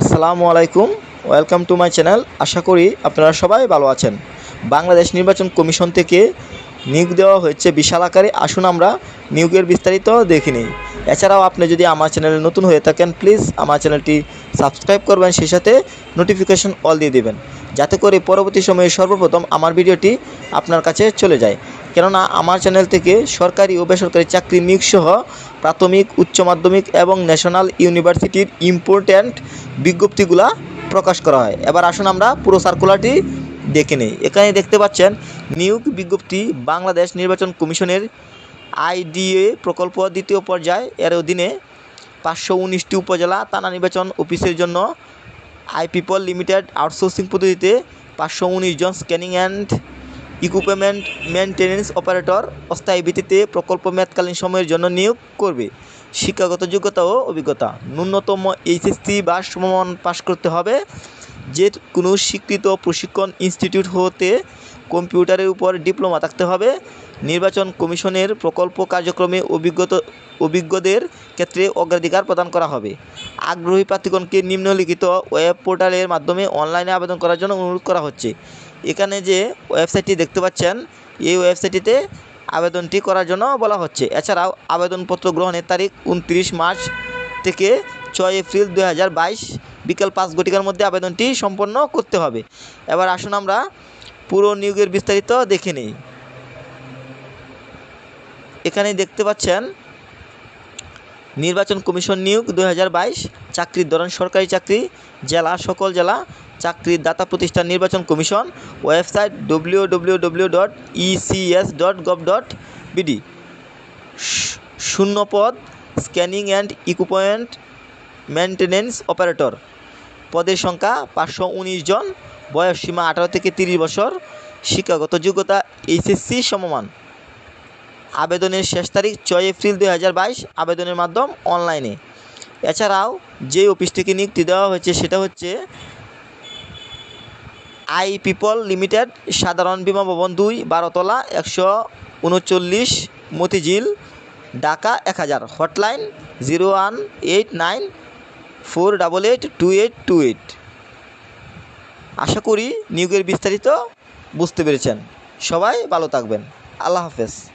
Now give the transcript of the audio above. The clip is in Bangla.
আসসালামু আলাইকুম, ওয়েলকাম টু মাই চ্যানেল। আশা করি আপনারা সবাই ভালো আছেন। বাংলাদেশ নির্বাচন কমিশন থেকে নিয়োগ দেওয়া হয়েছে বিশাল আকারে। আসুন আমরা নিয়োগের বিস্তারিত দেখে নিই। এছাড়াও আপনি যদি আমার চ্যানেলে নতুন হয়ে থাকেন প্লিজ আমার চ্যানেলটি সাবস্ক্রাইব করবেন, সেই সাথে নোটিফিকেশন অল দিয়ে দেবেন, যাতে করে পরবর্তী সময়ে সর্বপ্রথম আমার ভিডিওটি আপনার কাছে চলে যায়। কেননা আমার চ্যানেল থেকে সরকারি ও বেসরকারি চাকরি নিয়োগ সহ প্রাথমিক, উচ্চ মাধ্যমিক এবং ন্যাশনাল ইউনিভার্সিটির ইম্পর্ট্যান্ট বিজ্ঞপ্তিগুলা প্রকাশ করা হয়। এবার আসুন আমরা পুরো সার্কুলারটি দেখে নিই। এখানে দেখতে পাচ্ছেন নিয়োগ বিজ্ঞপ্তি বাংলাদেশ নির্বাচন কমিশনের আইডিএ প্রকল্প দ্বিতীয় পর্যায়। এর অধীনে পাঁচশো উনিশটি উপজেলা থানা নির্বাচন অফিসের জন্য আই পিপল লিমিটেড আউটসোর্সিং পদ্ধতিতে পাঁচশো উনিশ জন scanning and equipment maintenance operator অস্থায়ী ভিত্তিতে প্রকল্প মেয়াদকালীন সময়ের জন্য নিয়োগ করবে। শিক্ষাগত যোগ্যতা ও অভিজ্ঞতা। ন্যূনতম এইচএসসি বা সমমান পাশ করতে হবে, যে কোনো স্বীকৃত প্রশিক্ষণ ইনস্টিটিউট হতে কম্পিউটারের উপর ডিপ্লোমা থাকতে হবে। নির্বাচন কমিশনের প্রকল্প কার্যক্রমে অভিজ্ঞত, অভিজ্ঞদের ক্ষেত্রে অগ্রাধিকার প্রদান করা হবে। আগ্রহী প্রার্থীগণকে নিম্নলিখিত ওয়েব পোর্টালের মাধ্যমে অনলাইনে আবেদন করার জন্য অনুরোধ করা হচ্ছে। এখানে যে ওয়েবসাইটটি দেখতে পাচ্ছেন, এই ওয়েবসাইটটিতে আবেদনটি করার জন্য বলা হচ্ছে। এছাড়াও আবেদনপত্র গ্রহণের তারিখ উনত্রিশ মার্চ থেকে ছয় এপ্রিল দু হাজার বাইশ বিকাল পাঁচ ঘটিকার মধ্যে আবেদনটি সম্পন্ন করতে হবে। এবার আসুন আমরা পুরো নিয়োগের বিস্তারিত দেখে নিই। এখানে দেখতে পাচ্ছেন নির্বাচন কমিশন নিয়োগ দু হাজার বাইশ, চাকরির ধরন সরকারি চাকরি, জেলা, সকল জেলা চাকরির দাতা প্রতিষ্ঠান নির্বাচন commission, website W W W dot ECS dot gov dot BD শূন্যপদ, scanning and equipment maintenance operator. পদের সংখ্যা পাঁচশো উনিশ জন, বয়স সীমা আঠারো থেকে তিরিশ বছর, শিক্ষাগত যোগ্যতা এইচএসসি সমমান। আবেদনের শেষ তারিখ ছয় এপ্রিল দুই হাজার বাইশ, আবেদনের মাধ্যম অনলাইনে। এছাড়াও যে অফিস থেকে নিয়োগটি দেওয়া হয়েছে সেটা হচ্ছে আই পিপল লিমিটেড, সাধারণ বিমা ভবন দুই, বারোতলা, একশো উনচল্লিশ, মতিঝিল, ঢাকা এক হাজার। Hotline zero one eight nine four double eight two eight two eight. আশা করি নিয়োগের বিস্তারিত বুঝতে পেরেছেন। সবাই ভালো থাকবেন। আল্লাহ হাফেজ।